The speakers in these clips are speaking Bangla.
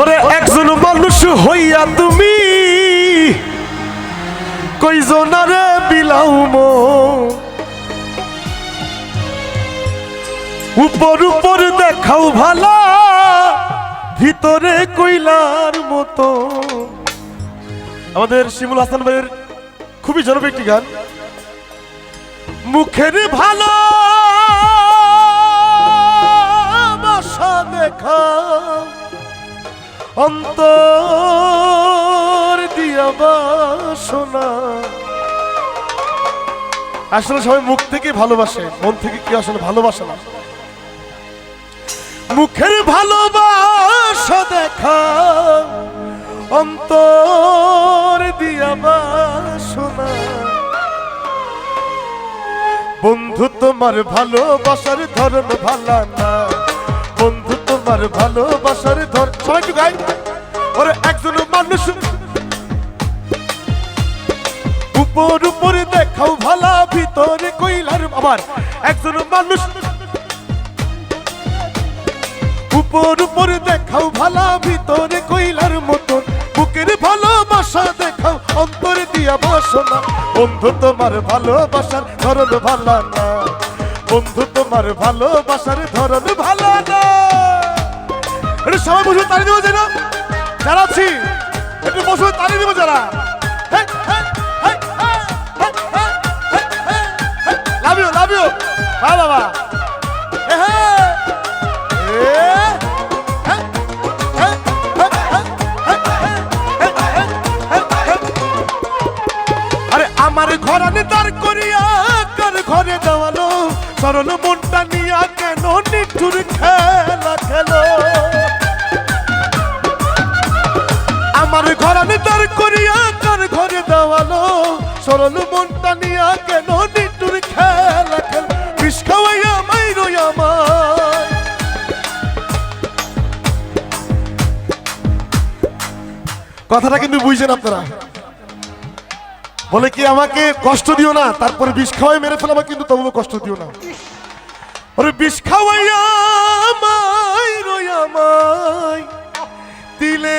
ওরে একজন মানুষ হইয়া তুমি। কইজনারে বিলাও মো উপর উপর দেখাও ভালো, ভিতরে কইলার মতো। আমাদের শিমুল হাসান ভাইয়ের খুবই জনপ্রিয় একটি গান। মুখের ভালো দেখা। অন্তর দিয়া বাসনা। আসলে সবাই মুখ থেকে ভালোবাসে, মন থেকে কি আসলে ভালোবাসে না। মুখের ভালোবাসা দেখা, অন্তর দিয়া বাসনা। বন্ধু, তোমার ভালোবাসার ধরন ভালা না। তোমার ভালোবাসার ধর। সবাই গাই। ওরে একজন মানুষ। উপর উপরে দেখাও ভালা, ভিতরে কইলার আবার একজন মানুষ। উপর উপরে দেখাও ভালা, ভিতরে কইলার মতন। বুকের ভালোবাসা দেখাও, অন্তরে দিয়া বাসনা। বন্ধু, তোমার ভালোবাসার ধরন ভালা না। বন্ধু, তোমার ভালোবাসার ধরন ভালো না। একটু সবাই বসে তালি দেবো যেন আছি একটু বসে তালি দেবো যারা লাভ ইউ লাভ হ্যাঁ বাবা হ্যাঁ আরে আমার ঘরানে দাঁড় করিয়া কার ঘরে দেওয়ালো সরল মনটা নিয়া কেন নিঠুর খেলা খেলো আমার ঘরানে দাঁড় করিয়া কার ঘরে দেওয়ালো? সরল মনটা নিয়া কেন নিঠুর খেলা খেলো? বিষ খাওয়াইয়া আমার। কথাটা কিন্তু বুঝছেন আপনারা। বলে কি আমাকে কষ্ট দিও না, তারপরে বিষ খাওয়াই মেরে ফেলাবা কিন্তু তবুও কষ্ট দিও না। ওরে বিষ খাওয়াইয়া মাই রয়ামাই তিলে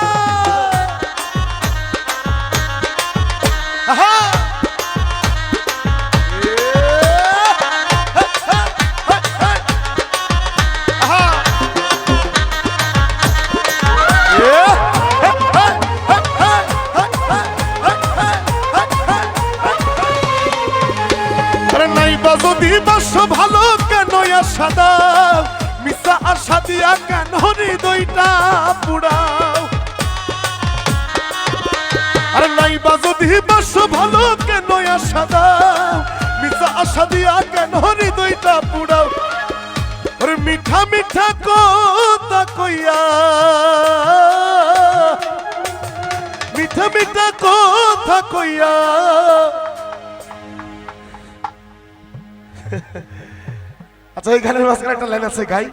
আশা দাও মিশা আশা দিয়া কেন হৃদয়টা পুড়াও? আরে নাই বা যদি বাস ভালো কেন আশা দাও মিশা আশা দিয়া কেন হৃদয়টা পুড়াও? আরে মিঠা মিঠা কথা কইয়া। মিঠা মিঠা কথা কইয়া। আচ্ছা এই গানের মাঝখানে একটা লাইন আছে, গাই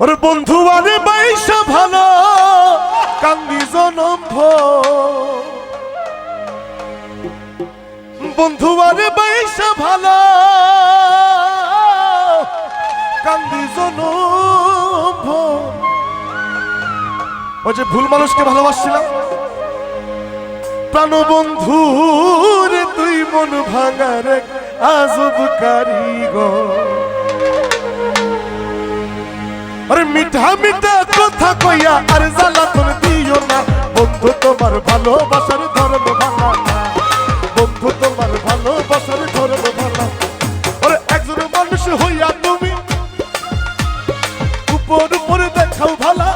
ওরে বন্ধু আরে বাইসা ভালো, কান্দি জনম। বন্ধু আরে বাইসা ভালো, কান্দি জনম। ওই যে ভুল মানুষকে ভালোবাসছিলাম প্রাণ বন্ধু রে, তুই মন ভাঙার আজব কারিগর আরে মিঠা মিঠা কথা কইয়া আর জ্বালা তোর দিও না। বন্ধু, তোমার ভালোবাসার ধর্ম না। বন্ধু, তোমার ভালোবাসার ধর্ম ভাঙা আরে একজন মানুষ হইয়া তুমি উপর উপরে দেখাও ভালা।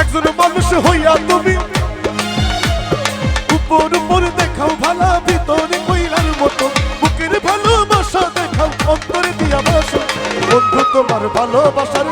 একজন মানুষ হইয়া তুমি তোমার ভালোবাসার